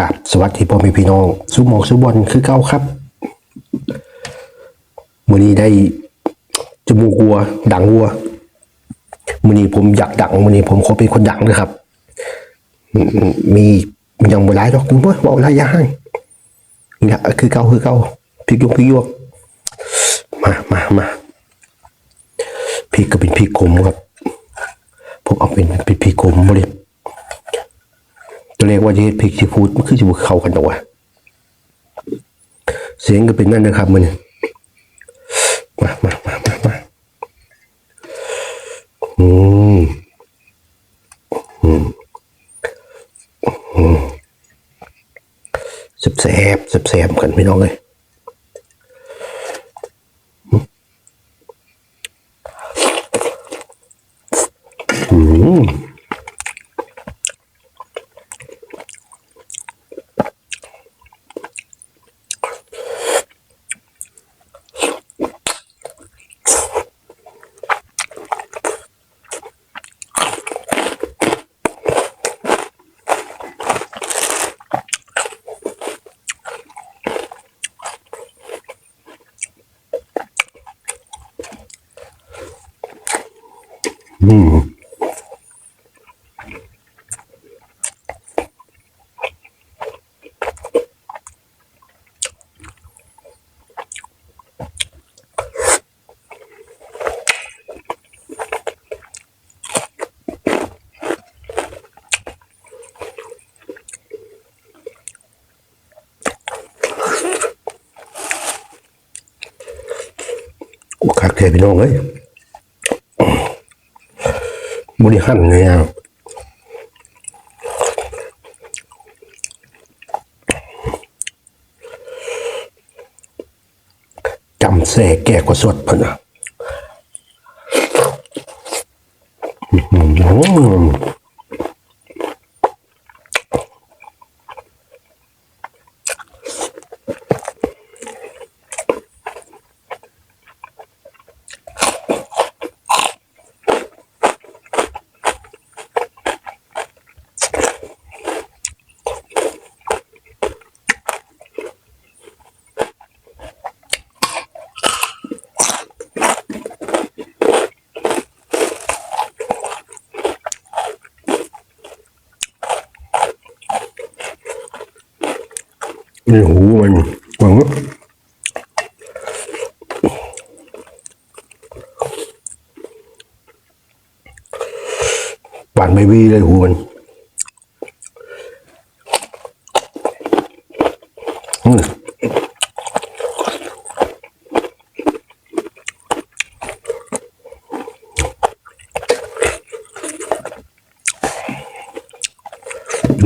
กราบสวัสดีพ่อแม่พี่น้องสุหมอกสุบอลคือเก้าครับมือนี้ได้จมูกวัว ดังวัวมือนี้ผมอยากดังมือนี้ผมขอเป็นคนดังเลยครับมีมีอย่างบ่หลายดอกคุณพ่อบอกลายย่างเนี่ยคือเก้าคือเก้าพริกยกพริกยวกมามามาพริกก็เป็นพริกขมครับผมเอาเป็นเป็นพริกขมบ่เลย ตัวเลขว่าจะเฮ็ดพริกซีฟู้ดมันคือจะบุเข้ากันหรอวะเสียงก็เป็นนั่นนะครับมันมามามามามาอืมอืมอืมแสบแสบแสบกันพี่น้องเลยอืม โอ้คักแท้พี่น้องเอ้ย บริหันเลยอะจำเสแก่กว่าสดพะนะอื้ นี่หูมันหวังว่าหวานไม่วีเลยหูมัน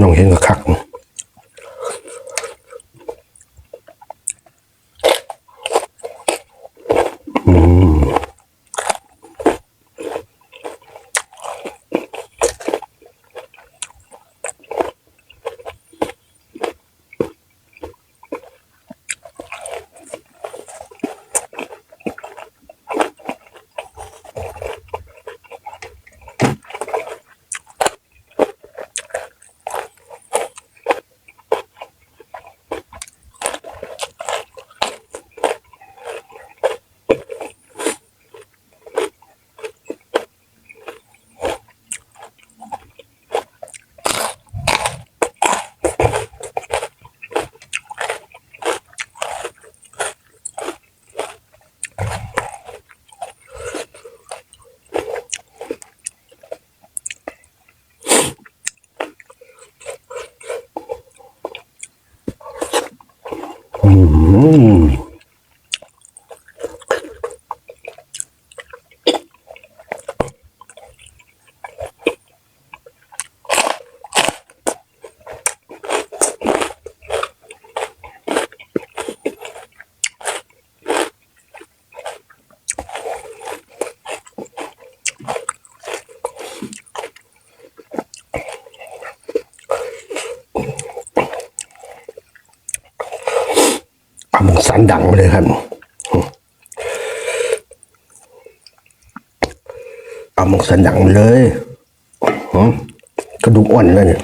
น้องเห็นก็คักเอาหมึงสันดังไปเลยครับเอามังสันดังเลยกระดูกอ่อนเลยเนี่ย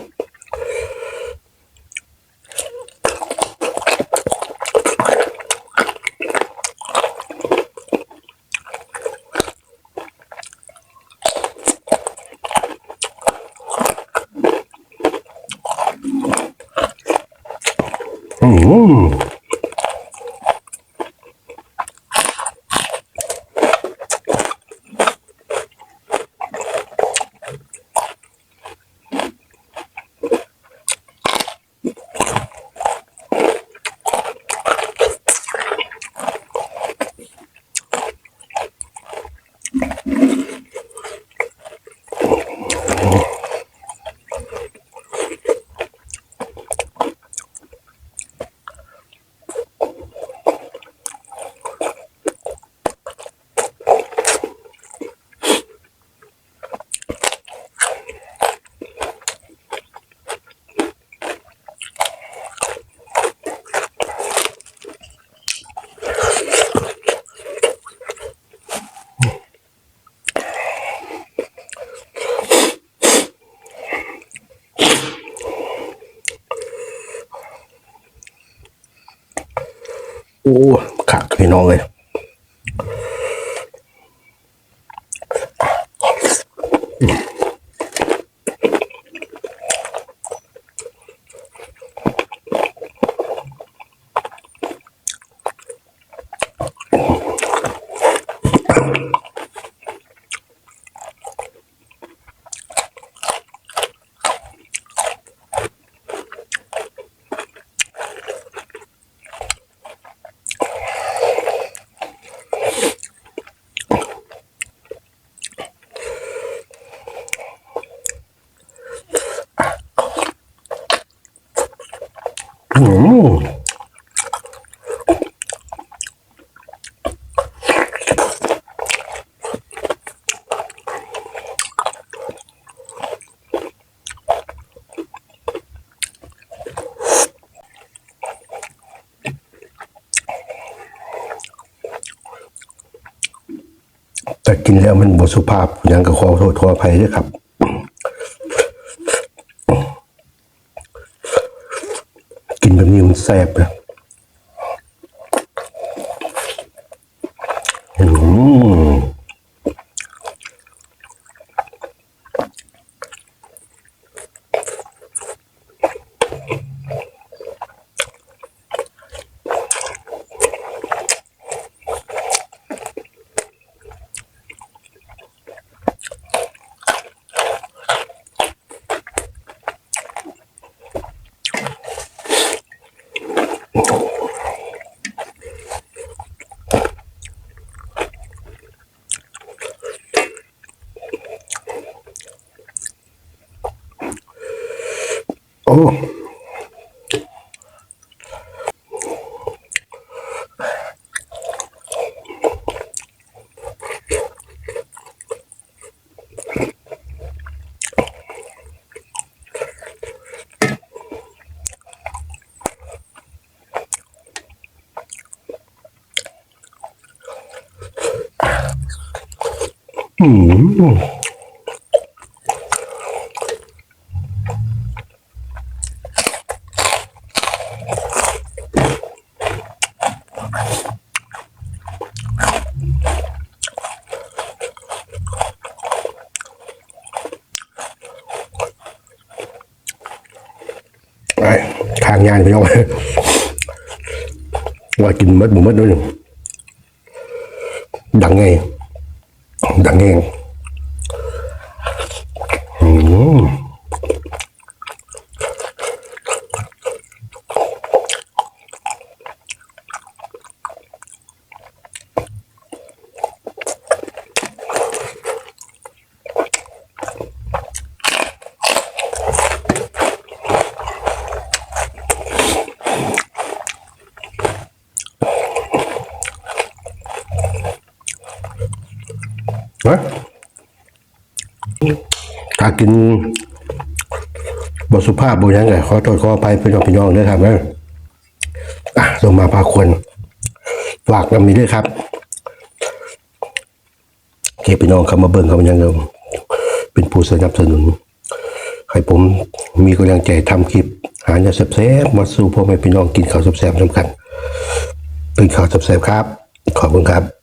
โอ้ขาดพี่น้องเลย แต่กินแล้วมันบสุภาพอยังก็ขอโทษขออภัยด้วยครับ กิ นแบ บนี้มันแซ่บนะอืม โอ้อืม ไอ้ทางงานพี่น้องว่ากินมดหมูมดด้วยหนึ่งดังไงดังไงอืม ฮะถ้ากินบสุภาพบุยังไงขอโทษขออภัยพี่น้องพี่น้องด้วยครับนะอะลงมาพาควรฝากนำนี้ด้วยครับเก็บพี่น้องเข้ามาเบิ่งเข้ามายังเดิมเป็นผู้สนับสนุนให้ผมมีกำลังใจทำคลิป หาเนื้อแซ่บมาสู่พ่อแม่พี่น้องกินข้าวแซ่บๆสำคัญเป็นข้าวแซ่บๆครับ ขอบคุณครับ